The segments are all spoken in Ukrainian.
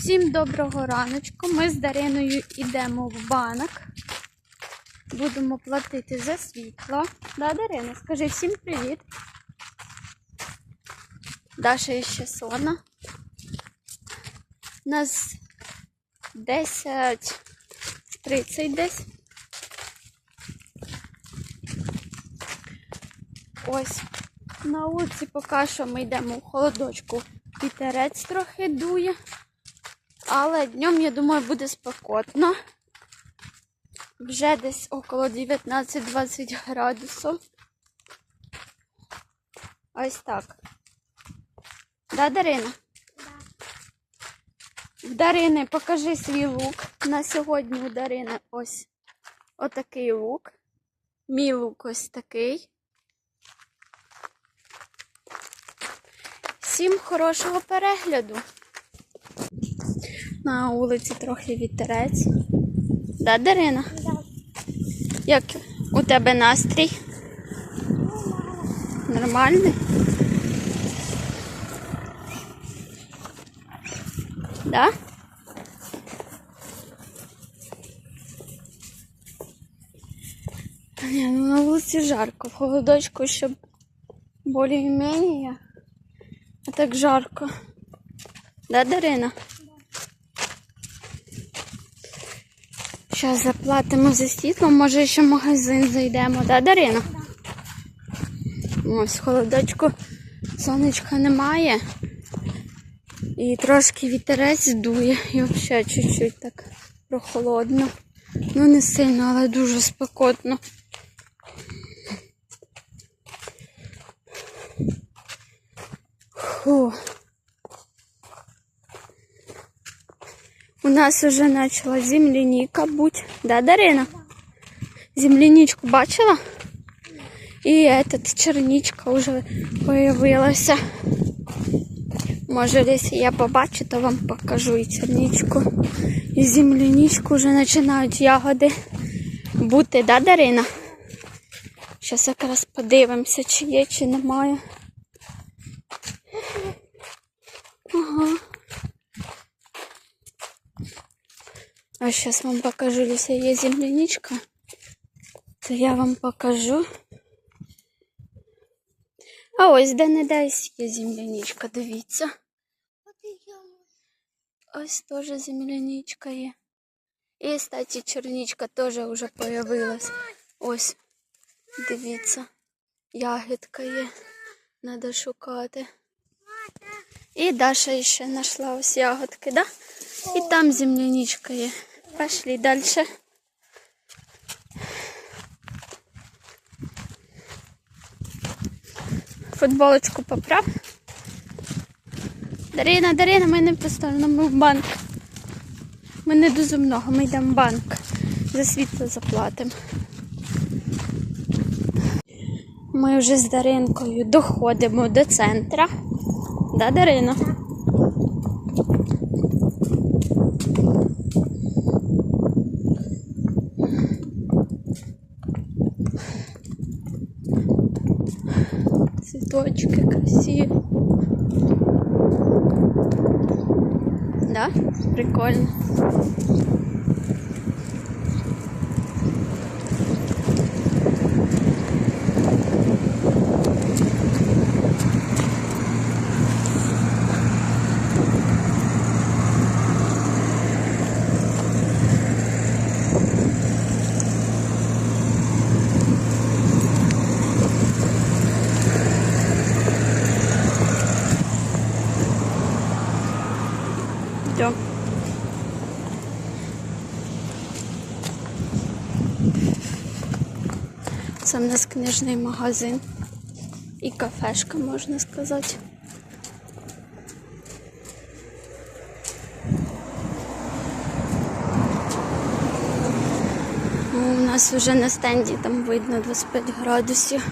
Всім доброго раночку. Ми з Дариною йдемо в банк. Будемо платити за світло. Да, Дарина, скажи всім привіт. Даша ще сона. У нас 10.30 десь. Ось. На вулиці поки що ми йдемо в холодочку. Вітерець трохи дує. Але днем, я думаю, буде спекотно. Вже десь около 19-20 градусів. Ось так. Да, Дарина? В Дарини покажи свій лук. На сьогодні у Дарини ось отакий лук. Мій лук ось такий. Всім хорошого перегляду. На вулиці трохи вітерець. Да, Дарина? Як у тебе настрій? Нормальний? Да? Та Ні, ну на вулиці жарко. В холодочку, щоб більш-менш. А так жарко. Да, Дарина? Зараз заплатимо за світло, може ще в магазин зайдемо, да, Дарина? Ось холодочку сонечка немає. І трошки вітерець дує. І взагалі чуть-чуть так прохолодно. Ну не сильно, але дуже спекотно. Фу. Нас уже начала земляніка бути. Да, Дарина? Земляничку бачила? І этот черничка вже появилася. Може, якщо я побачу, то вам покажу і черничку. І земляничку вже починають ягоди бути, да, Дарина? Зараз якраз подивимося, чи є, чи немає. Ага. А сейчас вам покажу, если есть земляничка, то я вам покажу. А ось де не десь є земляничка, дивіться. Ось теж земляничка є. І, кстати, черничка теж вже появилась. Ось, дивіться, ягідка є. Надо шукати. І Даша ще знайшла ось ягодки, да? І там земляничка є. Пошли дальше. Футболочку поправ. Дарина, Дарина, ми не в ми в банк. Ми не дуже много, ми йдемо в банк. За світло заплатимо. Ми вже з Даринкою доходимо до центра. Да, Дарина? Цветочки красиві. Да? Прикольно. Це в нас книжний магазин і кафешка, можна сказати. Ну, У нас вже на стенді там видно 25 градусів.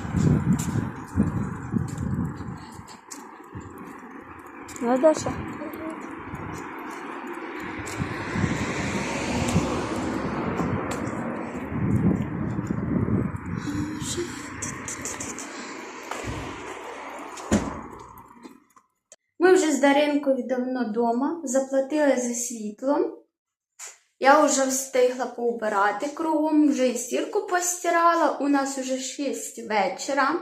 Ну, Даша? Ми вже з з Даринкою давно вдома, заплатили за світло. Я вже встигла поубирати кругом, вже і стірку постирала. У нас вже 6 вечора.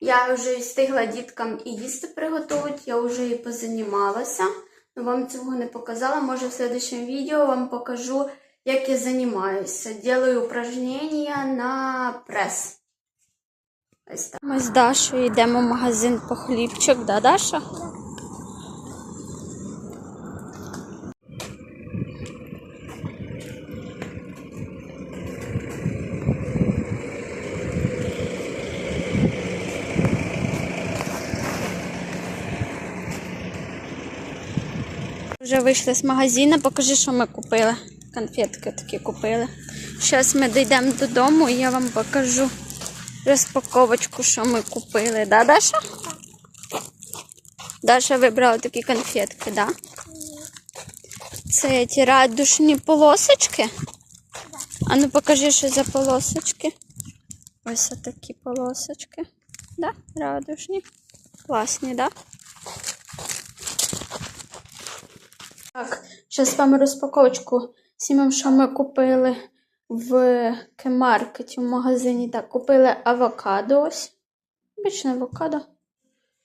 Я вже встигла діткам і їсти приготувати, я вже і позанімалася. Ну, вам цього не показала. Може, в следующем відео вам покажу, як я займаюся. Делаю упражнення на прес. Ось так. Ми з Дашою йдемо в магазин по хлібчик, да, Даша? Вже вийшли з магазину, покажи, що ми купили. Конфетки такі купили. Зараз ми дійдемо додому і я вам покажу розпаковочку, що ми купили. Да, Даша? Даша вибрала такі конфетки, да? Це ті радушні полосочки. А ну покажи, що за полосочки. Ось такі полосочки. Да? Радушні. Класні, да? Так, зараз вам розпаковочку знімемо, що ми купили в кемаркеті в магазині. Так, купили авокадо ось. Більше авокадо.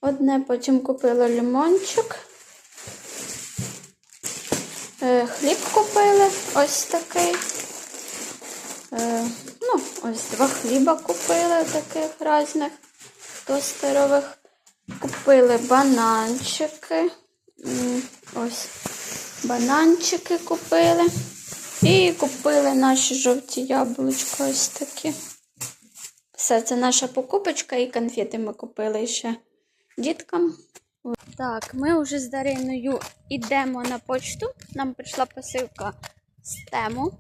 Одне, потім купила лимончик. Е, хліб купили ось такий. Е, ну, ось два хліба купили таких різних тостерових. Купили бананчики. Ось бананчики купили. І купили наші жовті яблучка ось такі. Все, це наша покупочка і конфети ми купили ще діткам. Так, ми вже з Дариною йдемо на почту. Нам прийшла посилка з тему.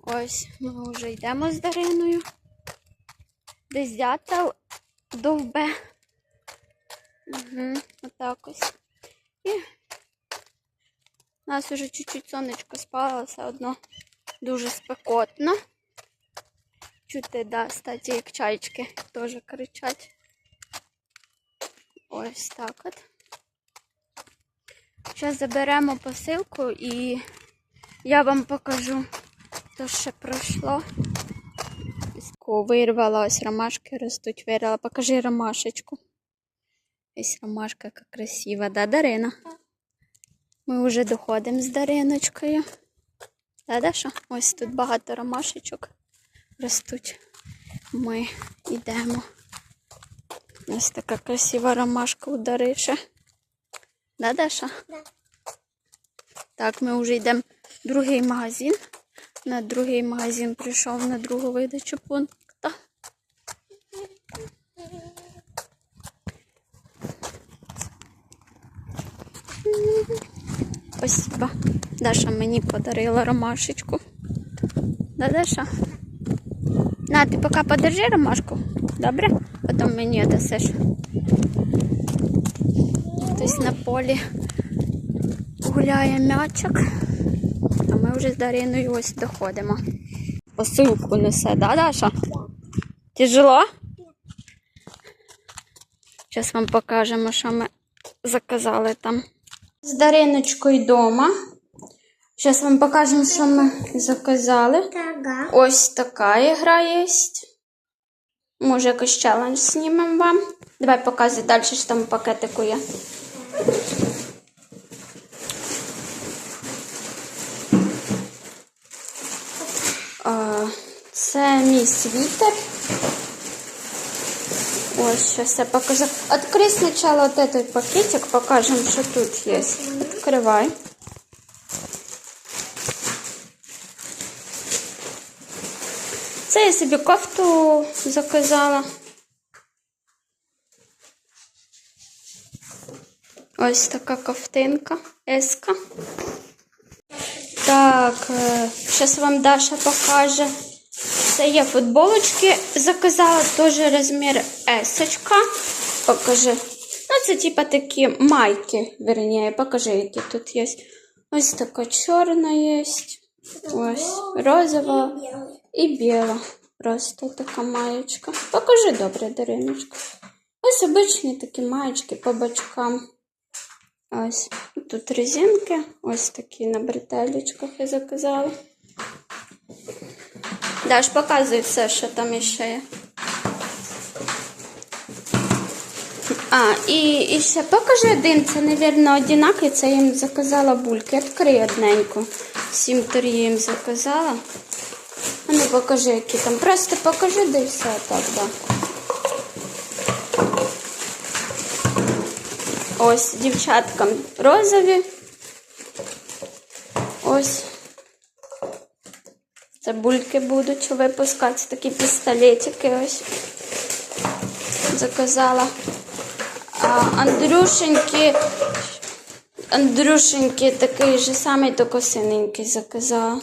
Ось ми вже йдемо з Дариною. Десь дятел довбе. Угу, отак ось. І у нас уже чуть-чуть сонечко спало, все одно дуже спекотно. Чути, да, кстати, як чайчики теж кричать. Ось так от. Зараз заберемо посилку і я вам покажу, то ще пройшло. Вирвала ось ромашки ростуть, вирвала. Покажи ромашечку. Ось ромашка яка красива, да, Дарина? Ми вже доходимо з Дариночкою. Да, Даша? Ось тут багато ромашечок ростуть. Ми йдемо. Ось така красива ромашка у Дариші. Да, Даша? Да. Так, ми вже йдемо в другий магазин. На другий магазин прийшов на другу видачу пункту. Спасибо. Даша мені подарила ромашечку. Да, Даша? На, ти поки подержи ромашку. Добре? Потім мені дасиш. Хтось на полі гуляє м'ячик. А ми вже з Дариною ось доходимо. Посилку несе, да, Даша? Тяжело? Зараз вам покажемо, що ми заказали там. З Дариночкою вдома. Зараз вам покажемо, що ми заказали. Ось така ігра є. Може, якийсь челендж знімемо вам. Давай показуй далі, що там пакетику є. Це мій світер. Ось, сейчас я покажу. Открой сначала вот этот пакетик, покажем, что тут есть. Открывай. Це я собі кофту заказала. Ось така ковтинка, еска. Так, зараз вам Даша покаже. Це є футболочки. Заказала теж розмір есочка. Покажи. Ну, це типа такі майки, верніше, покажи, які тут є. Ось така чорна є. Ось розова Белый. і біла. Просто така маєчка. Покажи добре, Дариночка. Ось обичні такі маєчки по бочкам. Ось. Тут резинки, ось такі на бретелечках я заказала. Даш, показуй все, що там ще є. А, і, і ще покажи один, це, мабуть, одинаковий, це я їм заказала бульки. Відкрий одненьку. Сім торі їм заказала. А ну покажи, які там. Просто покажи, і все так, да. Ось дівчаткам розові. Ось. Це будуть випускати такі пістолетики ось. Заказала. А Андрюшеньки. Андрюшеньки такий же самий, тільки синенький заказала.